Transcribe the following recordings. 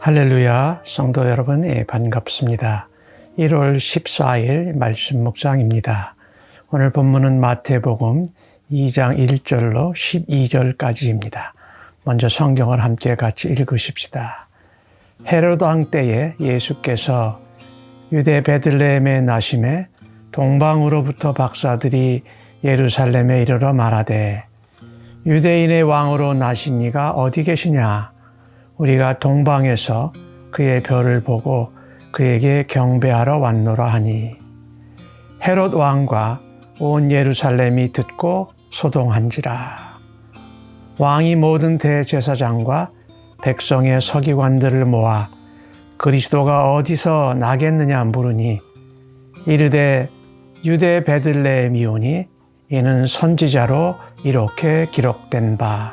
할렐루야, 성도 여러분, 예, 반갑습니다. 1월 14일 말씀 묵상입니다. 오늘 본문은 마태복음 2장 1절로 12절까지입니다. 먼저 성경을 함께 같이 읽으십시다. 헤로드 왕 때에 예수께서 유대 베들레헴에 나심에 동방으로부터 박사들이 예루살렘에 이르러 말하되 유대인의 왕으로 나신 이가 어디 계시냐? 우리가 동방에서 그의 별을 보고 그에게 경배하러 왔노라 하니. 헤롯 왕과 온 예루살렘이 듣고 소동한지라. 왕이 모든 대제사장과 백성의 서기관들을 모아 그리스도가 어디서 나겠느냐 물으니 이르되 유대 베들레헴이오니 이는 선지자로 이렇게 기록된 바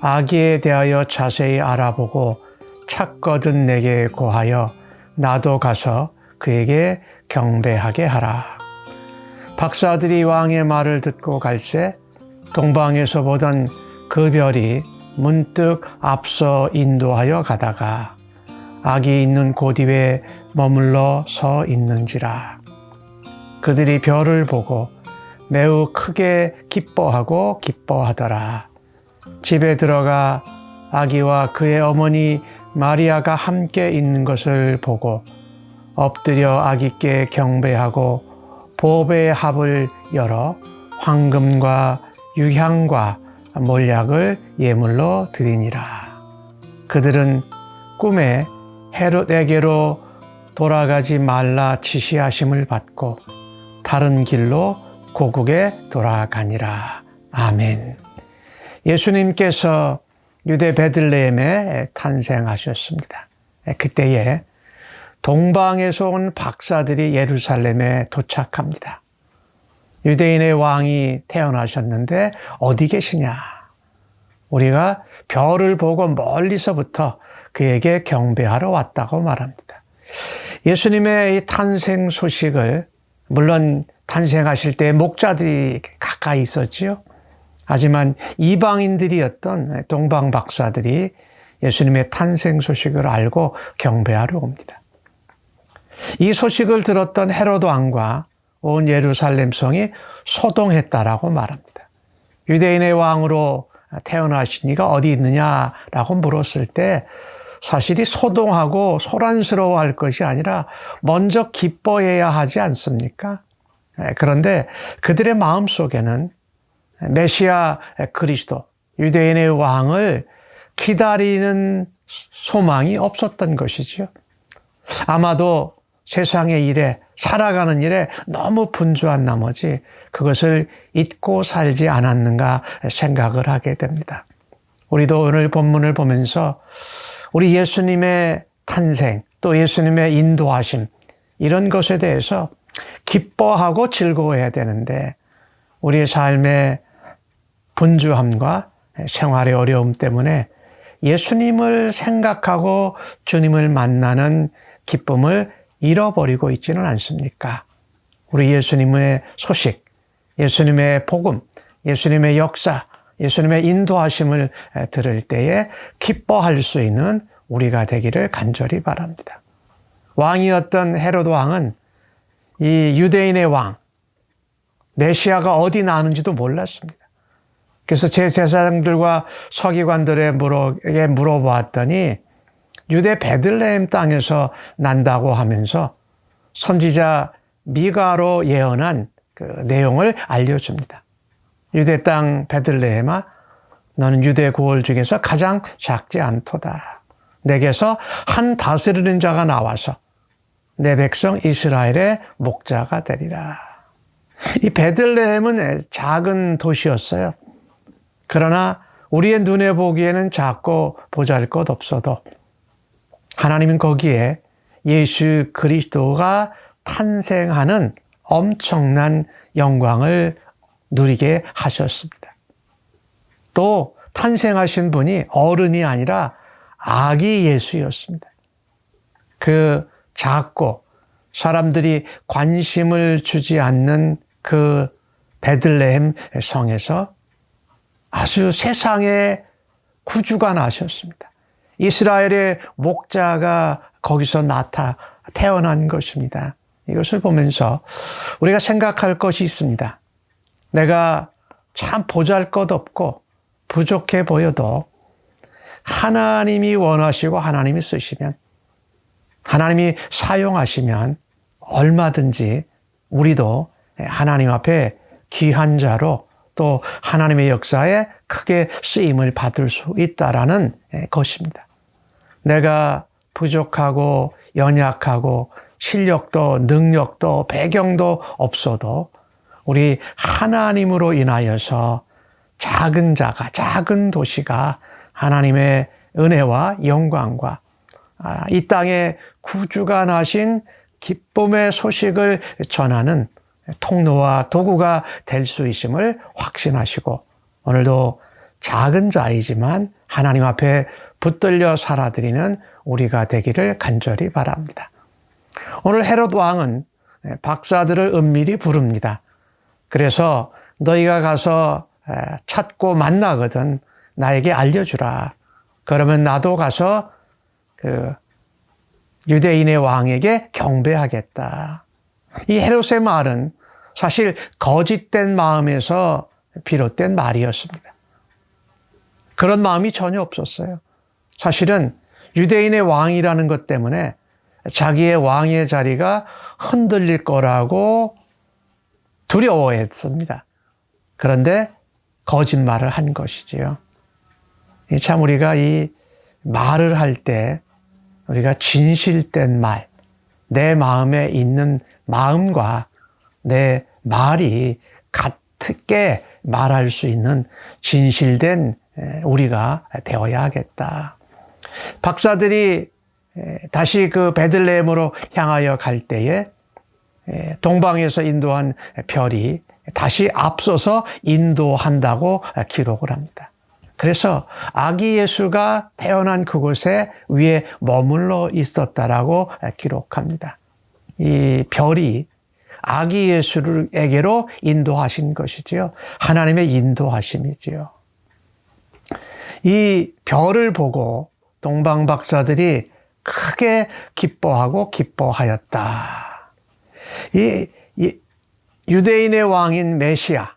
아기에 대하여 자세히 알아보고 찾거든 내게 고하여 나도 가서 그에게 경배하게 하라. 박사들이 왕의 말을 듣고 갈새 동방에서 보던 그 별이 문득 앞서 인도하여 가다가 아기 있는 곳 위에 머물러 서 있는지라. 그들이 별을 보고 매우 크게 기뻐하고 기뻐하더라. 집에 들어가 아기와 그의 어머니 마리아가 함께 있는 것을 보고 엎드려 아기께 경배하고 보배의 합을 열어 황금과 유향과 몰약을 예물로 드리니라. 그들은 꿈에 헤롯에게로 돌아가지 말라 지시하심을 받고 다른 길로 고국에 돌아가니라. 아멘. 예수님께서 유대 베들레헴에 탄생하셨습니다. 그때에 동방에서 온 박사들이 예루살렘에 도착합니다. 유대인의 왕이 태어나셨는데 어디 계시냐? 우리가 별을 보고 멀리서부터 그에게 경배하러 왔다고 말합니다. 예수님의 이 탄생 소식을 물론 탄생하실 때 목자들이 가까이 있었지요. 하지만 이방인들이었던 동방 박사들이 예수님의 탄생 소식을 알고 경배하러 옵니다. 이 소식을 들었던 헤로드 왕과 온 예루살렘 성이 소동했다라고 말합니다. 유대인의 왕으로 태어나신 이가 어디 있느냐라고 물었을 때 사실이 소동하고 소란스러워할 것이 아니라 먼저 기뻐해야 하지 않습니까? 그런데 그들의 마음 속에는 메시아 그리스도, 유대인의 왕을 기다리는 소망이 없었던 것이지요. 아마도 세상의 일에, 살아가는 일에 너무 분주한 나머지 그것을 잊고 살지 않았는가 생각을 하게 됩니다. 우리도 오늘 본문을 보면서 우리 예수님의 탄생, 또 예수님의 인도하심, 이런 것에 대해서 기뻐하고 즐거워해야 되는데, 우리의 삶의 분주함과 생활의 어려움 때문에 예수님을 생각하고 주님을 만나는 기쁨을 잃어버리고 있지는 않습니까? 우리 예수님의 소식, 예수님의 복음, 예수님의 역사, 예수님의 인도하심을 들을 때에 기뻐할 수 있는 우리가 되기를 간절히 바랍니다. 왕이었던 헤로드 왕은 이 유대인의 왕, 메시아가 어디 나는지도 몰랐습니다. 그래서 제 제사장들과 서기관들에게 물어보았더니 유대 베들레헴 땅에서 난다고 하면서 선지자 미가로 예언한 그 내용을 알려줍니다. 유대 땅 베들레헴아 너는 유대 고을 중에서 가장 작지 않도다. 내게서 한 다스리는 자가 나와서 내 백성 이스라엘의 목자가 되리라. 이 베들레헴은 작은 도시였어요. 그러나 우리의 눈에 보기에는 작고 보잘 것 없어도 하나님은 거기에 예수 그리스도가 탄생하는 엄청난 영광을 누리게 하셨습니다. 또 탄생하신 분이 어른이 아니라 아기 예수였습니다. 그 작고 사람들이 관심을 주지 않는 그 베들레헴 성에서 아주 세상에 구주가 나셨습니다. 이스라엘의 목자가 거기서 나타 태어난 것입니다. 이것을 보면서 우리가 생각할 것이 있습니다. 내가 참 보잘 것 없고 부족해 보여도 하나님이 원하시고 하나님이 쓰시면 하나님이 사용하시면 얼마든지 우리도 하나님 앞에 귀한 자로 또 하나님의 역사에 크게 쓰임을 받을 수 있다라는 것입니다. 내가 부족하고 연약하고 실력도 능력도 배경도 없어도 우리 하나님으로 인하여서 작은 자가 작은 도시가 하나님의 은혜와 영광과 아, 이 땅에 구주가 나신 기쁨의 소식을 전하는 통로와 도구가 될 수 있음을 확신하시고 오늘도 작은 자이지만 하나님 앞에 붙들려 살아드리는 우리가 되기를 간절히 바랍니다. 오늘 헤롯 왕은 박사들을 은밀히 부릅니다. 그래서 너희가 가서 찾고 만나거든 나에게 알려주라. 그러면 나도 가서 그 유대인의 왕에게 경배하겠다. 이 헤롯의 말은 사실 거짓된 마음에서 비롯된 말이었습니다. 그런 마음이 전혀 없었어요. 사실은 유대인의 왕이라는 것 때문에 자기의 왕의 자리가 흔들릴 거라고 두려워했습니다. 그런데 거짓말을 한 것이지요. 참 우리가 이 말을 할 때 우리가 진실된 말, 내 마음에 있는 마음과 내 말이 같게 말할 수 있는 진실된 우리가 되어야 하겠다. 박사들이 다시 그 베들레헴으로 향하여 갈 때에 동방에서 인도한 별이 다시 앞서서 인도한다고 기록을 합니다. 그래서 아기 예수가 태어난 그곳에 위에 머물러 있었다라고 기록합니다. 이 별이 아기 예수에게로 인도하신 것이지요. 하나님의 인도하심이지요. 이 별을 보고 동방 박사들이 크게 기뻐하고 기뻐하였다. 이, 이 유대인의 왕인 메시아가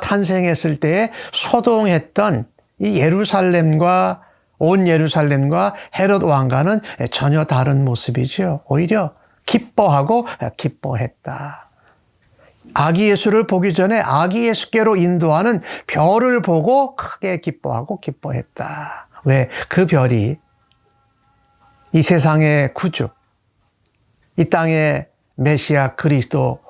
탄생했을 때에 소동했던 이 예루살렘과 온 예루살렘과 헤롯 왕과는 전혀 다른 모습이죠. 오히려 기뻐하고 기뻐했다. 아기 예수를 보기 전에 아기 예수께로 인도하는 별을 보고 크게 기뻐하고 기뻐했다. 왜? 그 별이 이 세상의 구주, 이 땅의 메시아 그리스도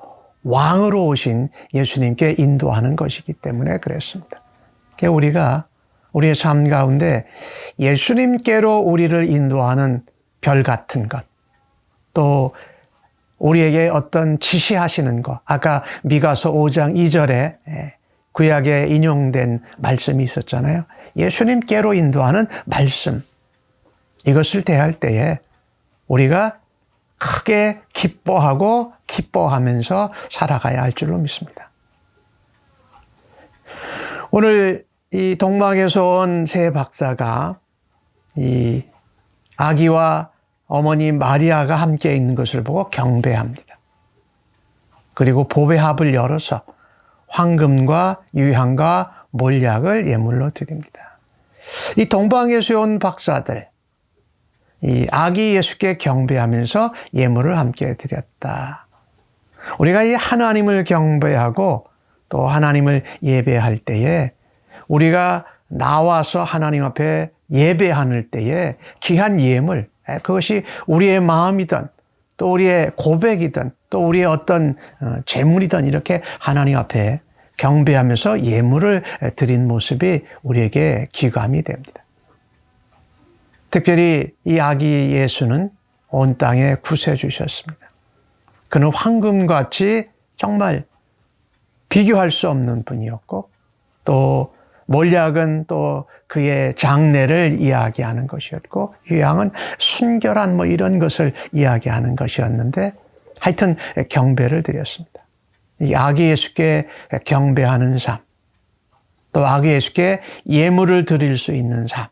왕으로 오신 예수님께 인도하는 것이기 때문에 그랬습니다. 우리가 우리의 삶 가운데 예수님께로 우리를 인도하는 별 같은 것, 또 우리에게 어떤 지시하시는 것, 아까 미가서 5장 2절에 구약에 인용된 말씀이 있었잖아요. 예수님께로 인도하는 말씀. 이것을 대할 때에 우리가 크게 기뻐하고 기뻐하면서 살아가야 할 줄로 믿습니다. 오늘 이 동방에서 온새 박사가 이 아기와 어머니 마리아가 함께 있는 것을 보고 경배합니다. 그리고 보배합을 열어서 황금과 유향과 몰약을 예물로 드립니다. 이 동방에서 온 박사들, 이 아기 예수께 경배하면서 예물을 함께 드렸다. 우리가 이 하나님을 경배하고 또 하나님을 예배할 때에 우리가 나와서 하나님 앞에 예배하는 때에 귀한 예물, 그것이 우리의 마음이든 또 우리의 고백이든 또 우리의 어떤 어, 재물이든 이렇게 하나님 앞에 경배하면서 예물을 드린 모습이 우리에게 귀감이 됩니다. 특별히 이 아기 예수는 온 땅에 구세 주셨습니다. 그는 황금같이 정말 비교할 수 없는 분이었고 또 몰약은 또 그의 장래를 이야기하는 것이었고 유양은 순결한 뭐 이런 것을 이야기하는 것이었는데 하여튼 경배를 드렸습니다. 이 아기 예수께 경배하는 삶, 또 아기 예수께 예물을 드릴 수 있는 삶,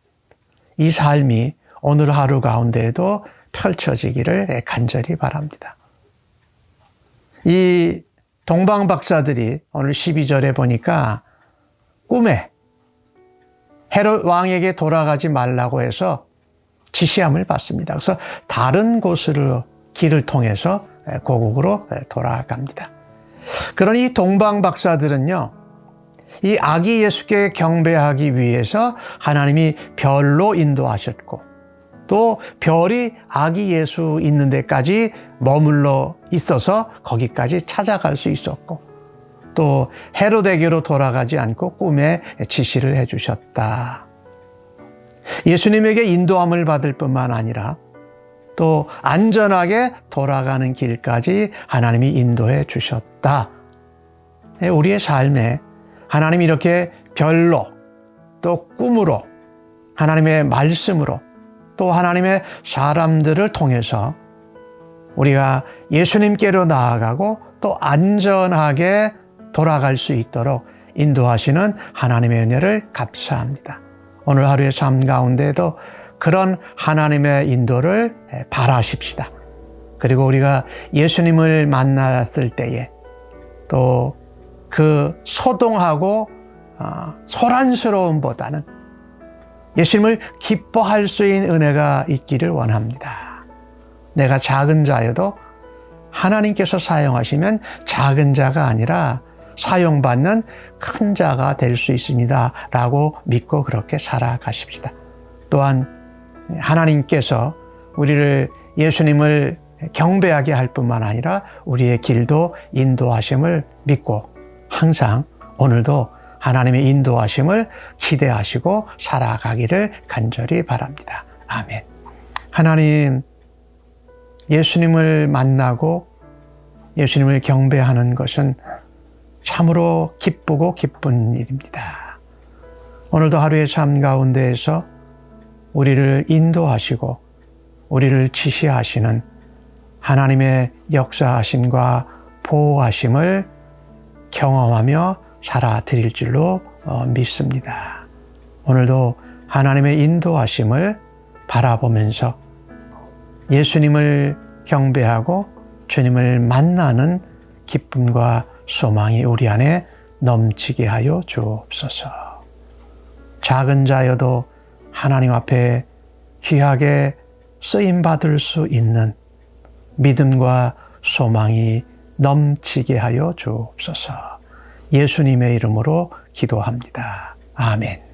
이 삶이 오늘 하루 가운데에도 펼쳐지기를 간절히 바랍니다. 이 동방 박사들이 오늘 12절에 보니까 꿈에 헤롯 왕에게 돌아가지 말라고 해서 지시함을 받습니다. 그래서 다른 곳으로 길을 통해서 고국으로 돌아갑니다. 그러니 이 동방 박사들은요, 이 아기 예수께 경배하기 위해서 하나님이 별로 인도하셨고, 또 별이 아기 예수 있는 데까지 머물러 있어서 거기까지 찾아갈 수 있었고, 또 헤로데게로 돌아가지 않고 꿈에 지시를 해주셨다. 예수님에게 인도함을 받을 뿐만 아니라 또 안전하게 돌아가는 길까지 하나님이 인도해 주셨다. 우리의 삶에 하나님이 이렇게 별로 또 꿈으로 하나님의 말씀으로 또 하나님의 사람들을 통해서 우리가 예수님께로 나아가고 또 안전하게 돌아갈 수 있도록 인도하시는 하나님의 은혜를 감사합니다. 오늘 하루의 삶 가운데도 그런 하나님의 인도를 바라십시다. 그리고 우리가 예수님을 만났을 때에 또 그 소동하고 어, 소란스러움보다는 예수님을 기뻐할 수 있는 은혜가 있기를 원합니다. 내가 작은 자여도 하나님께서 사용하시면 작은 자가 아니라 사용받는 큰 자가 될 수 있습니다. 라고 믿고 그렇게 살아가십시다. 또한 하나님께서 우리를 예수님을 경배하게 할 뿐만 아니라 우리의 길도 인도하심을 믿고 항상 오늘도 하나님의 인도하심을 기대하시고 살아가기를 간절히 바랍니다. 아멘. 하나님, 예수님을 만나고 예수님을 경배하는 것은 참으로 기쁘고 기쁜 일입니다. 오늘도 하루의 삶 가운데에서 우리를 인도하시고 우리를 지시하시는 하나님의 역사하심과 보호하심을 경험하며 살아드릴 줄로 어, 믿습니다. 오늘도 하나님의 인도하심을 바라보면서 예수님을 경배하고 주님을 만나는 기쁨과 소망이 우리 안에 넘치게 하여 주옵소서. 작은 자여도 하나님 앞에 귀하게 쓰임 받을 수 있는 믿음과 소망이 넘치게 하여 주옵소서. 예수님의 이름으로 기도합니다. 아멘.